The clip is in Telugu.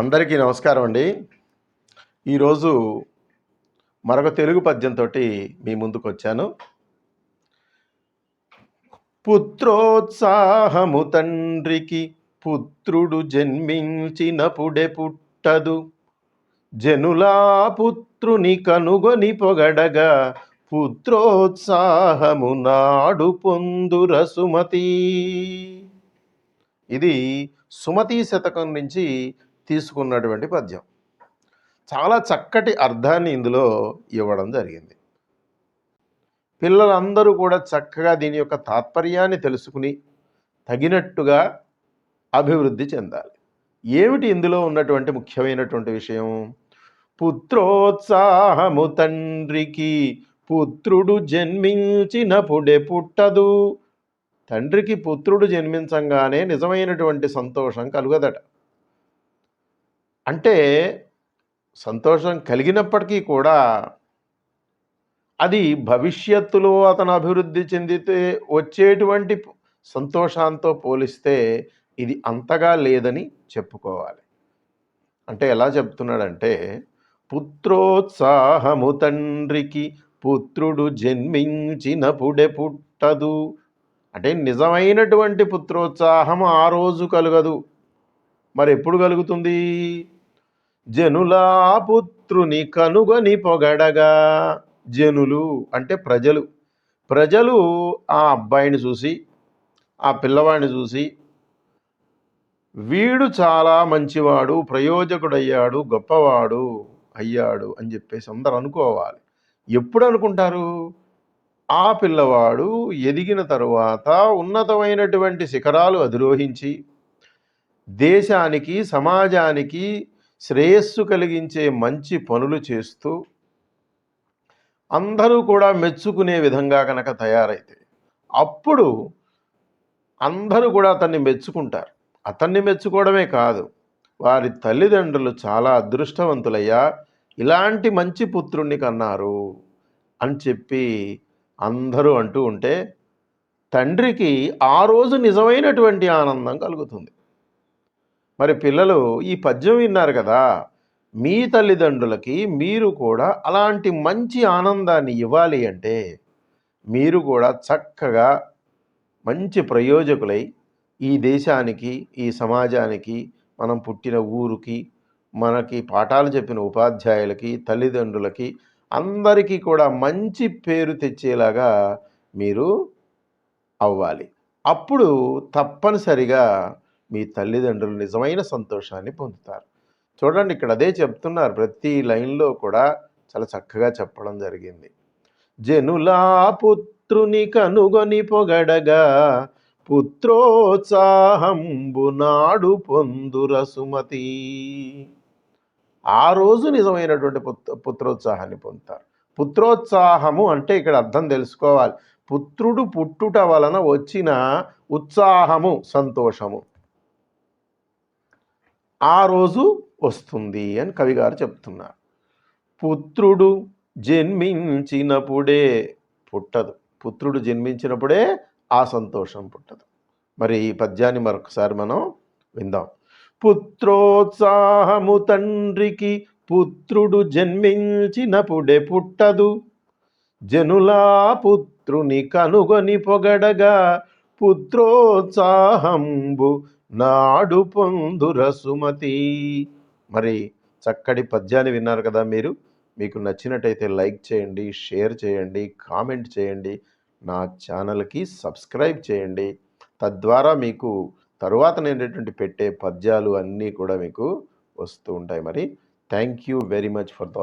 అందరికీ నమస్కారం అండి. ఈరోజు మరొక తెలుగు పద్యంతో మీ ముందుకు వచ్చాను పుత్రోత్సాహము తండ్రికి పుత్రుడు జన్మించినప్పుడే పుట్టదు. జనులా పుత్రుని కనుగొని పొగడగా పుత్రోత్సాహము నాడు పొందుర సుమతి. ఇది సుమతి శతకం నుంచి తీసుకున్నటువంటి పద్యం. చాలా చక్కటి అర్థాన్ని ఇందులో ఇవ్వడం జరిగింది. పిల్లలందరూ కూడా చక్కగా దీని యొక్క తాత్పర్యాన్ని తెలుసుకుని తగినట్టుగా అభివృద్ధి చెందాలి. ఏమిటి ఇందులో ఉన్నటువంటి ముఖ్యమైనటువంటి విషయం? పుత్రోత్సాహము తండ్రికి పుత్రుడు జన్మించినప్పుడే పుట్టదు. తండ్రికి పుత్రుడు జన్మించంగానే నిజమైనటువంటి సంతోషం కలుగదట. అంటే సంతోషం కలిగినప్పటికీ కూడా అది భవిష్యత్తులో అతను అభివృద్ధి చెందితే వచ్చేటువంటి సంతోషంతో పోలిస్తే ఇది అంతగా లేదని చెప్పుకోవాలి. అంటే ఎలా చెప్తున్నాడంటే పుత్రోత్సాహము తండ్రికి పుత్రుడు జన్మించినప్పుడే పుట్టదు. అంటే నిజమైనటువంటి పుత్రోత్సాహం ఆ రోజు కలగదు. మరి ఎప్పుడు కలుగుతుంది? జనులా పుత్రుని కనుగొని పొగడగా. జనులు అంటే ప్రజలు. ప్రజలు ఆ అబ్బాయిని చూసి ఆ పిల్లవాడిని చూసి వీడు చాలా మంచివాడు ప్రయోజకుడయ్యాడు గొప్పవాడు అయ్యాడు అని చెప్పేసి అందరు అనుకోవాలి. ఎప్పుడు అనుకుంటారు? ఆ పిల్లవాడు ఎదిగిన తరువాత ఉన్నతమైనటువంటి శిఖరాలు అధిరోహించి దేశానికి సమాజానికి శ్రేయస్సు కలిగించే మంచి పనులు చేస్తూ అందరూ కూడా మెచ్చుకునే విధంగా కనుక తయారైతే అప్పుడు అందరూ కూడా అతన్ని మెచ్చుకుంటారు. అతన్ని మెచ్చుకోవడమే కాదు వారి తల్లిదండ్రులు చాలా అదృష్టవంతులయ్యా ఇలాంటి మంచి పుత్రుణ్ణి కన్నారు అని చెప్పి అందరూ అంటూ ఉంటే తండ్రికి ఆ రోజు నిజమైనటువంటి ఆనందం కలుగుతుంది. మరి పిల్లలు ఈ పద్యం విన్నారు కదా మీ తల్లిదండ్రులకి మీరు కూడా అలాంటి మంచి ఆనందాన్ని ఇవ్వాలి అంటే మీరు కూడా చక్కగా మంచి ప్రయోజకులై ఈ దేశానికి ఈ సమాజానికి మనం పుట్టిన ఊరికి మనకి పాఠాలు చెప్పిన ఉపాధ్యాయులకి తల్లిదండ్రులకి అందరికీ కూడా మంచి పేరు తెచ్చేలాగా మీరు అవ్వాలి. అప్పుడు తప్పనిసరిగా మీ తల్లిదండ్రులు నిజమైన సంతోషాన్ని పొందుతారు. చూడండి ఇక్కడ అదే చెప్తున్నారు. ప్రతి లైన్లో కూడా చాలా చక్కగా చెప్పడం జరిగింది. జనులా పుత్రుని కనుగొని పొగడగా పుత్రోత్సాహంబునాడు పొందుర సుమతి ఆ రోజు నిజమైనటువంటి పుత్ర పుత్రోత్సాహాన్ని పొందుతారు. పుత్రోత్సాహము అంటే ఇక్కడ అర్థం తెలుసుకోవాలి. పుత్రుడు పుట్టుట వలన వచ్చిన ఉత్సాహము సంతోషము. ఆ రోజు వస్తుంది అని కవిగారు చెప్తున్నారు. పుత్రుడు జన్మించినప్పుడే పుట్టదు. పుత్రుడు జన్మించినప్పుడే ఆ సంతోషం పుట్టదు. మరి ఈ పద్యాన్ని మరొకసారి మనం విందాం. పుత్రోత్సాహము తండ్రికి పుత్రుడు జన్మించినప్పుడే పుట్టదు. జనులా పుత్రుని కనుగొని పొగడగా పుత్రోత్సాహంబు నాడు పొందుర సుమతి. మరి చక్కటి పద్యాన్ని విన్నారు కదా మీరు. మీకు నచ్చినట్టయితే లైక్ చేయండి షేర్ చేయండి కామెంట్ చేయండి. నా ఛానల్కి సబ్స్క్రైబ్ చేయండి. తద్వారా మీకు తరువాత నేనేటువంటి పెట్టే పద్యాలు అన్నీ కూడా మీకు వస్తూ ఉంటాయి మరి. Thank you very much for the